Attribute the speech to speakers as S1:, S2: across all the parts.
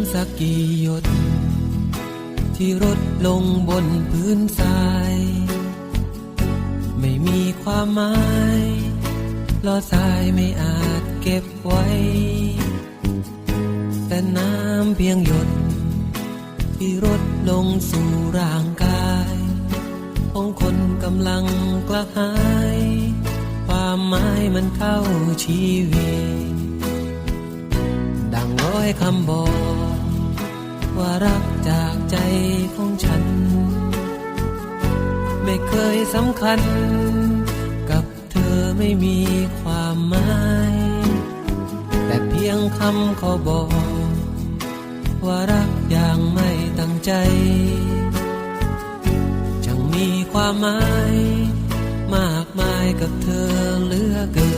S1: ำสักี่หยด ที่รดลงบนพื้นทราย ไม่มีความหมายลอทรายไม่อาจเก็บไว้ แต่น้ำเพียงหยด ที่รดลงสู่ร่างกายของคนกำลังกระหาย ความหมายมันเข้าชีวิต อยคำบอก ว่ารักจากใจของฉัน ไม่เคยสำคัญ กับเธอไม่มีความหมาย แต่เพียงคำเขาบอก ว่ารักอย่างไม่ตั้งใจช่างมีความหมาย มากมายกับเธอเหลือเกิน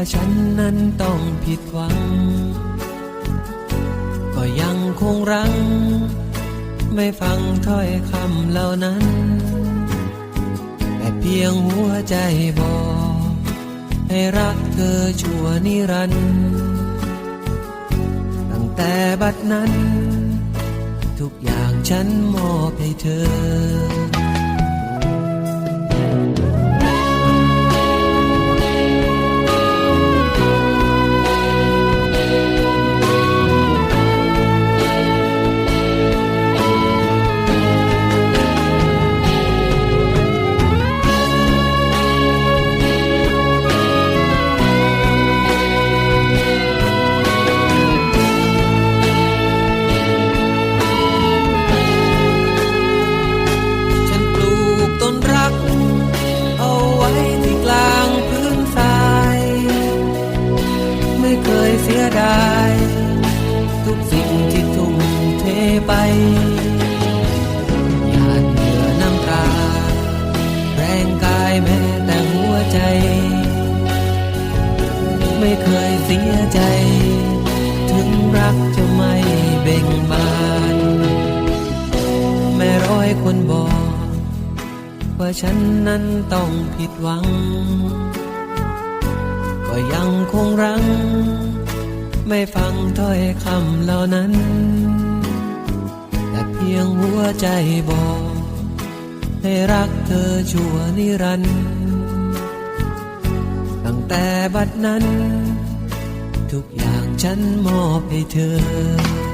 S1: าฉันนั้นต้องผิดหวัง ก็ยังคงรัง ไม่ฟังถ้อยคำเหล่านั้น เพียงหัวใจบอก ให้รักเธอชั่วนิรันดร์ตั้งแต่บัดนั้น ทุกอย่างฉันมอบให้เธอ ไม่เคยเสียใจ ถึงรักจะไม่เบ่งบาน แม่ร้อยคนบอก ว่าฉันนั้นต้องผิดหวัง ก็ยังคงรัง ไม่ฟังถ้อยคำเหล่านั้น แต่เพียงหัวใจบอก ให้รักเธอชั่วนิรันดร์ ตั้งแต่บัดนั้น ทุกอย่างฉันมอบให้เธอ